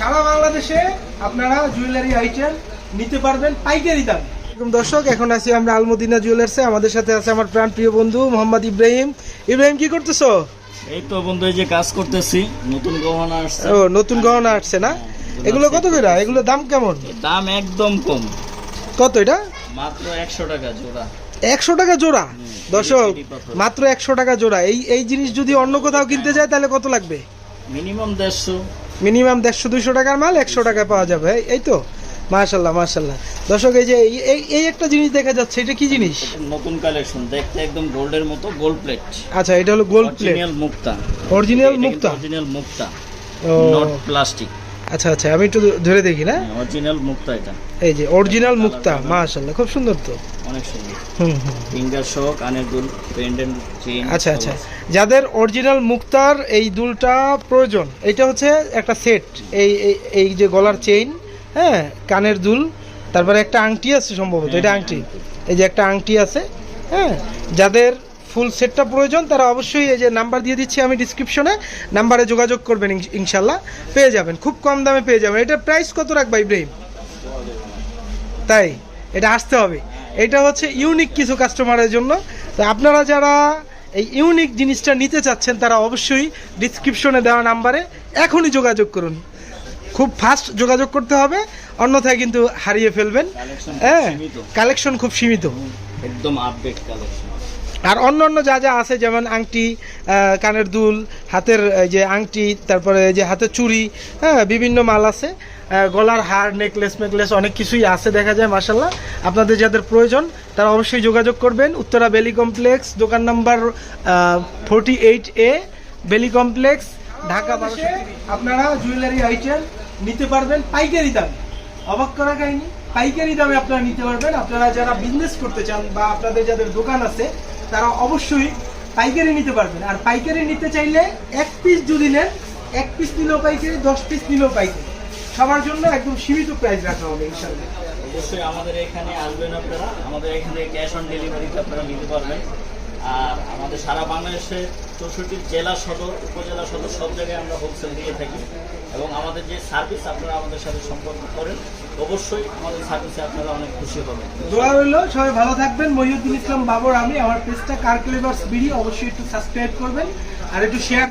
সারা বাংলাদেশে আপনারা jewellery item নিতে পারবেন পাইকারি দাম। দর্শক এখন আছি আমরা আলমদিনা জুয়েলার্সে আমাদের সাথে আছে আমার প্রাণ প্রিয় বন্ধু মোহাম্মদ ইব্রাহিম। ইব্রাহিম কি করতেছো? এই তো বন্ধু এই যে কাজ করতেছি নতুন গহনা আসছে। ও নতুন গহনা আসছে না? এগুলো কত করে? এগুলো দাম কেমন? দাম একদম কম। কত এটা? মাত্র একশো টাকা জোড়া। একশো টাকা জোড়া? দর্শক মাত্র একশো টাকা জোড়া। এই এই জিনিস যদি অন্য কোথাও কিনতে যায় তাহলে কত লাগবে? মিনিমাম দেড়শো। মিনিমাম দেড়শো দুশো টাকার মাল একশো টাকায় পাওয়া যাবে এই- তো? মাশাল্লাহ মাশাল্লাহ। দর্শক এই যে এই- একটা জিনিস দেখা যাচ্ছে এটা কি জিনিস? নতুন কালেকশন দেখতে একদম গোল্ডের মতো গোল্ড প্লেট আচ্ছা এটা হলো গোল্ড প্লেট অরিজিনাল মুক্তা। অরিজিনাল মুক্তা? অরিজিনাল মুক্তা। নট প্লাস্টিক আচ্ছা আচ্ছা আমি একটু ধরে দেখি না? অরিজিনাল মুক্তা এটা। এই যে অরিজিনাল মুক্তা মাশাল্লাহ খুব সুন্দর তো। অনেক সুন্দর। হুম হুম। ফিঙ্গার সহ কানের দুল পেন্ডেন্ট চেইন আচ্ছা আচ্ছা। যাদের অরিজিনাল মুক্তার এই দুলটা প্রয়োজন এটা হচ্ছে একটা সেট এই এই- এই যে গলার চেইন হ্যাঁ কানের দুল তারপরে একটা আংটি আছে সম্ভবত এটা আংটি। এই যে একটা আংটি আছে হ্যাঁ যাদের ফুল সেটটা প্রয়োজন তারা অবশ্যই এই যে নাম্বার দিয়ে দিচ্ছি আমি ডিসক্রিপশনে নাম্বারে যোগাযোগ করবেন ইনশাল্লাহ পেয়ে যাবেন খুব কম দামে পেয়ে যাবেন। এটা প্রাইস কত রাখবা ইব্রাহিম? তাই এটা আসতে হবে। এটা হচ্ছে ইউনিক কিছু কাস্টমারের জন্য। তো আপনারা যারা এই ইউনিক জিনিসটা নিতে চাচ্ছেন তারা অবশ্যই ডিসক্রিপশনে দেওয়া নাম্বারে এখনই যোগাযোগ করুন। খুব ফাস্ট যোগাযোগ করতে হবে অন্যথায় কিন্তু হারিয়ে ফেলবেন। হ্যাঁ কালেকশন খুব সীমিত। একদম আপডেট কালেকশন আর অন্য অন্য যা যা আছে, যেমন আংটি কানের দুল, হাতের যে আংটি, তারপরে যে হাতের চুড়ি হ্যাঁ বিভিন্ন মাল আছে। গলার হার, নেকলেস মেকলেস অনেক কিছুই আছে দেখা যায় মাসাল্লাহ আপনাদের যাদের প্রয়োজন, তারা অবশ্যই যোগাযোগ করবেন। উত্তরা বেলি কমপ্লেক্স, দোকান number forty eight A Beli complex, Dhaka আপনারা জুয়েলারি, আইটেম নিতে পারবেন, পাইকারি দামে। অবাক করা কাহিনী? পাইকারি দামে আপনারা নিতে পারবেন। আপনারা যারা বিজনেস করতে চান বা আপনাদের যাদের দোকান আছে, তারা অবশ্যই পাইকারি নিতে পারবেন। আর পাইকারি নিতে চাইলে এক পিস যদি নেন, এক পিস নিলেও পাইকারি, দশ পিস নিলেও পাইকারি। সবার জন্য একদম সীমিত প্রাইস রাখা হবে ইনশাল্লাহ অবশ্যই আমাদের এখানে আসবেন আপনারা। আমাদের এখানে ক্যাশ অন ডেলিভারিতে আপনারা নিতে পারবেন। আর আমাদের সারা বাংলাদেশে চৌষট্টি জেলা সদর, উপজেলা সদর সব জায়গায় আমরা হোলসেল দিয়ে থাকি। এবং আমাদের যে সার্ভিস আপনারা আমাদের সাথে সম্পর্ক করেন, অবশ্যই আমাদের সার্ভিসে আপনারা অনেক খুশি হবেন। দোয়া রইল, সবাই ভালো থাকবেন। মহিউদ্দিন ইসলাম বাবর, আমি আমার পেজটা কার ক্লেভার্স বিডি অবশ্যই একটু সাবস্ক্রাইব করবেন। আর একটু শেয়ার